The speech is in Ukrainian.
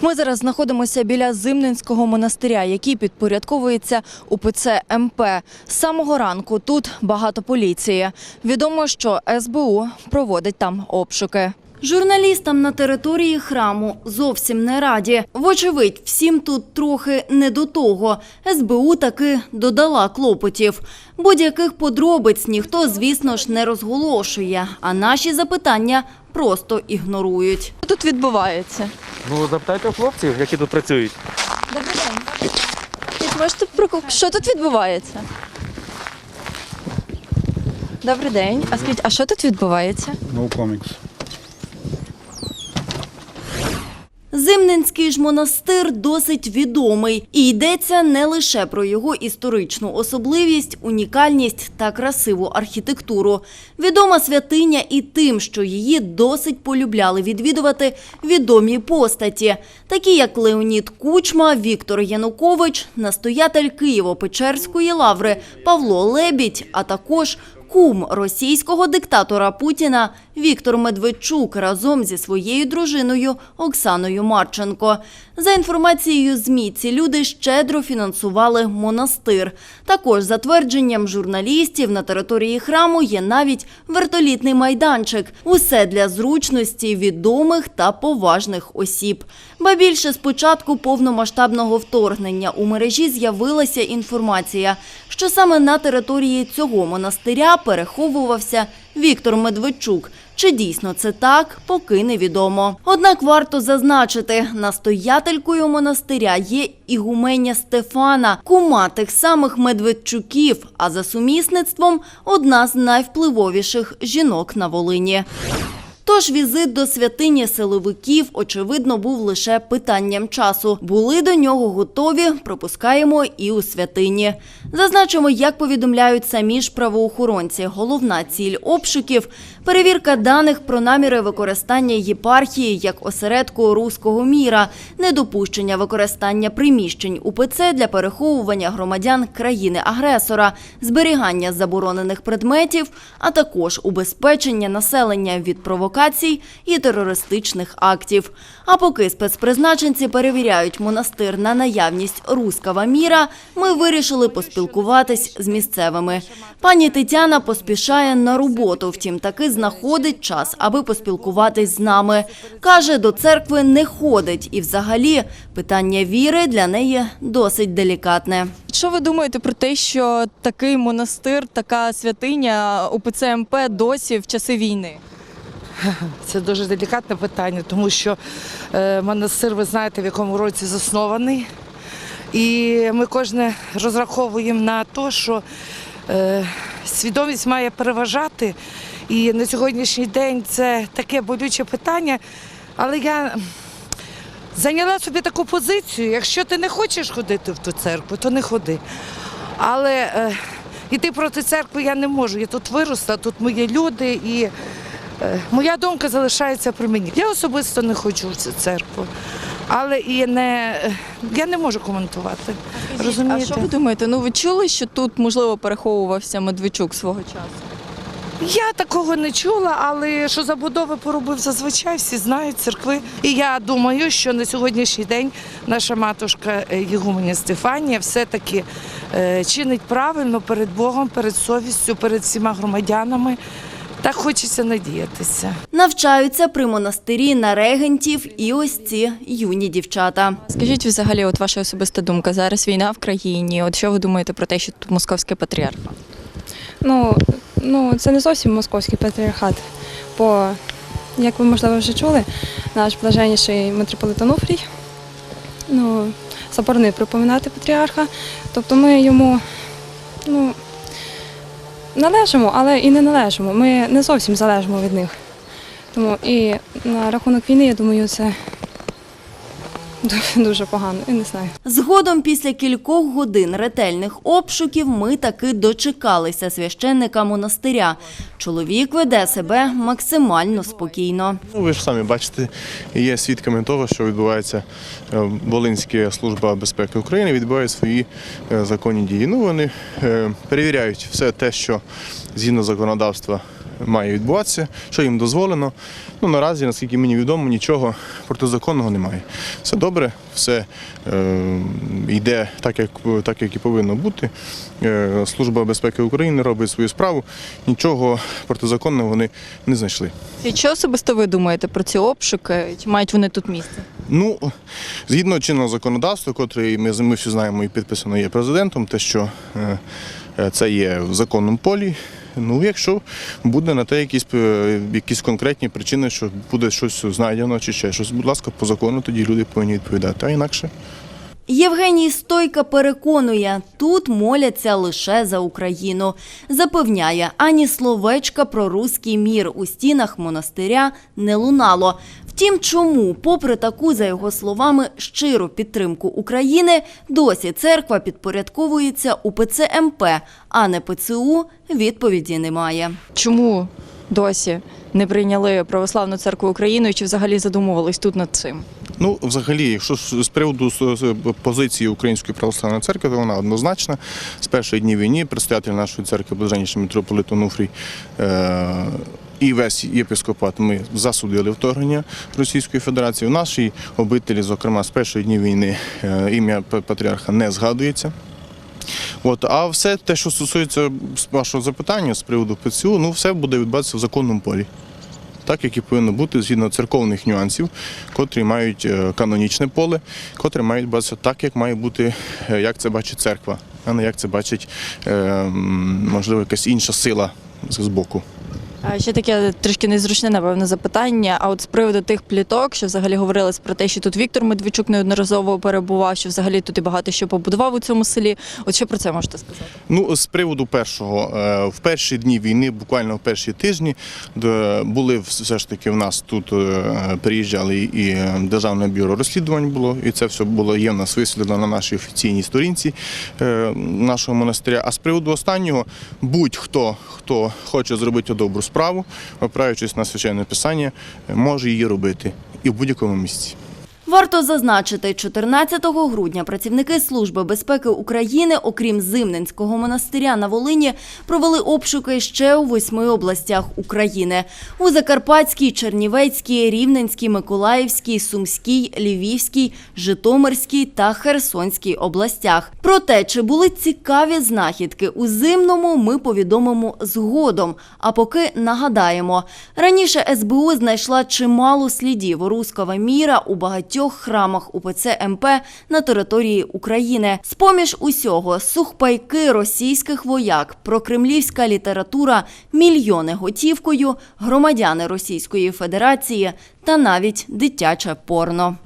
Ми зараз знаходимося біля Зимненського монастиря, який підпорядковується УПЦ МП. З самого ранку тут багато поліції. Відомо, що СБУ проводить там обшуки. Журналістам на території храму зовсім не раді. Вочевидь, всім тут трохи не до того. СБУ таки додала клопотів. Будь-яких подробиць ніхто, звісно ж, не розголошує, а наші запитання просто ігнорують. Що тут відбувається? Ну, запитайте хлопців, які тут працюють. Добрий день. Можете що тут відбувається? Добрий день. А скажіть, а що тут відбувається? No comics. Зимненський ж монастир досить відомий і йдеться не лише про його історичну особливість, унікальність та красиву архітектуру. Відома святиня і тим, що її досить полюбляли відвідувати відомі постаті, такі як Леонід Кучма, Віктор Янукович, настоятель Києво-Печерської лаври Павло Лебідь, а також Кум російського диктатора Путіна Віктор Медведчук разом зі своєю дружиною Оксаною Марченко. За інформацією ЗМІ, ці люди щедро фінансували монастир. Також за твердженням журналістів на території храму є навіть вертолітний майданчик. Усе для зручності відомих та поважних осіб. Ба більше з початку повномасштабного вторгнення у мережі з'явилася інформація, що саме на території цього монастиря переховувався Віктор Медведчук. Чи дійсно це так, поки невідомо. Однак варто зазначити, настоятелькою монастиря є ігуменя Стефана, кума тих самих Медведчуків, а за сумісництвом одна з найвпливовіших жінок на Волині. Тож візит до святині силовиків, очевидно, був лише питанням часу. Були до нього готові, пропускаємо і у святині. Зазначимо, як повідомляють самі ж правоохоронці. Головна ціль обшуків – перевірка даних про наміри використання єпархії як осередку руського міра, недопущення використання приміщень УПЦ для переховування громадян країни-агресора, зберігання заборонених предметів, а також убезпечення населення від провокацій і терористичних актів. А поки спецпризначенці перевіряють монастир на наявність руского міра, ми вирішили поспілкуватись з місцевими. Пані Тетяна поспішає на роботу, втім таки знаходить час, аби поспілкуватись з нами. Каже, до церкви не ходить і взагалі питання віри для неї досить делікатне. Що ви думаєте про те, що такий монастир, така святиня УПЦ МП досі в часи війни? Це дуже делікатне питання, тому що е, монастир, ви знаєте, в якому році заснований. І ми кожне розраховуємо на те, що е, свідомість має переважати. І на сьогоднішній день це таке болюче питання. Але я зайняла собі таку позицію. Якщо ти не хочеш ходити в ту церкву, то не ходи. Але е, йти проти церкви я не можу. Я тут виросла, тут мої люди і. Е, Моя думка залишається при мені. Я особисто не хочу в цю церкву, але і не е, я не можу коментувати. Розумієте? А що ви думаєте? Ну ви чули, що тут можливо переховувався Медведчук свого часу? Я такого не чула, але що забудови поробив зазвичай, всі знають церкви. І я думаю, що на сьогоднішній день наша матушка е, Єгуменя Стефанія все-таки чинить правильно перед Богом, перед совістю, перед всіма громадянами. Так хочеться надіятися. Навчаються при монастирі на регентів і ось ці юні дівчата. Скажіть взагалі, от ваша особиста думка. Зараз війна в країні. От що ви думаєте про те, що тут московський патріарх? Ну, ну, це не зовсім московський патріархат, бо, як ви можливо вже чули, наш блаженніший митрополит Онуфрій ну, заборонив припоминати патріарха. Тобто ми йому ну, належимо, але і не належимо. Ми не зовсім залежимо від них. Тому і на рахунок війни, я думаю, це дуже погано. Я не знаю. Згодом, після кількох годин ретельних обшуків, ми таки дочекалися священника монастиря. Чоловік веде себе максимально спокійно. Ну, ви ж самі бачите, є свідками того, що відбувається е, Волинська служба безпеки України, відбувають свої е, законні дії. Ну, вони е, перевіряють все те, що згідно законодавства має відбуватися, що їм дозволено. Ну наразі, наскільки мені відомо, нічого протизаконного немає. Все добре, все е, йде так, як, так, як і повинно бути. Е, Служба безпеки України робить свою справу. Нічого протизаконного вони не знайшли. І що особисто ви думаєте про ці обшуки? Чи мають вони тут місце? Ну, згідно чинного законодавства, котре ми, ми всі знаємо і підписано є президентом, те, що е, е, це є в законному полі. Ну, якщо буде на те якісь, е, якісь конкретні причини, що буде щось знайдено чи ще щось, будь ласка, по закону тоді люди повинні відповідати. А інакше. Євгеній Стойка переконує, тут моляться лише за Україну. Запевняє, ані словечка про руський мір у стінах монастиря не лунало. Втім, чому, попри таку, за його словами, щиру підтримку України, досі церква підпорядковується УПЦ МП, а не ПЦУ, відповіді немає. Чому досі не прийняли православну церкву України? Чи взагалі задумувались тут над цим? Ну, взагалі, якщо з з приводу позиції Української православної церкви, то вона однозначна. З перших днів війни представитель нашої церкви, блаженніший митрополит Онуфрій, е- і весь єпископат ми засудили вторгнення Російської Федерації. В нашій обителі, зокрема, з перших днів війни е, ім'я патріарха не згадується. От, а все те, що стосується вашого запитання з приводу ПЦУ, ну все буде відбуватися в законному полі. Так, як і повинно бути згідно церковних нюансів, котрі мають е, канонічне поле, котрі мають бачити так, як має бути, е, як це бачить церква, а не як це бачить, можливо, якась інша сила з боку. Ще таке трішки незручне, напевно, запитання. А от з приводу тих пліток, що взагалі говорилось про те, що тут Віктор Медведчук неодноразово перебував, що взагалі тут і багато що побудував у цьому селі. От що про це можете сказати? Ну, з приводу першого, е, в перші дні війни, буквально в перші тижні, були все ж таки в нас тут е, приїжджали і Державне бюро розслідувань було, і це все було є в нас висвітлено на нашій офіційній сторінці е, нашого монастиря. А з приводу останнього, будь-хто, хто хоче зробити добру справу, опираючись на священне писання, може її робити і в будь-якому місці. Варто зазначити, 14 грудня працівники Служби безпеки України, окрім Зимненського монастиря на Волині, провели обшуки ще у восьми областях України: у Закарпатській, Чернівецькій, Рівненській, Миколаївській, Сумській, Львівській, Житомирській та Херсонській областях. Про те, чи були цікаві знахідки у Зимному, ми повідомимо згодом. А поки нагадаємо, раніше СБУ знайшла чимало слідів руського міра у багатьох храмах УПЦ МП на території України. З-поміж усього сухпайки російських вояк, прокремлівська література, мільйони готівкою, громадяни Російської Федерації та навіть дитяче порно.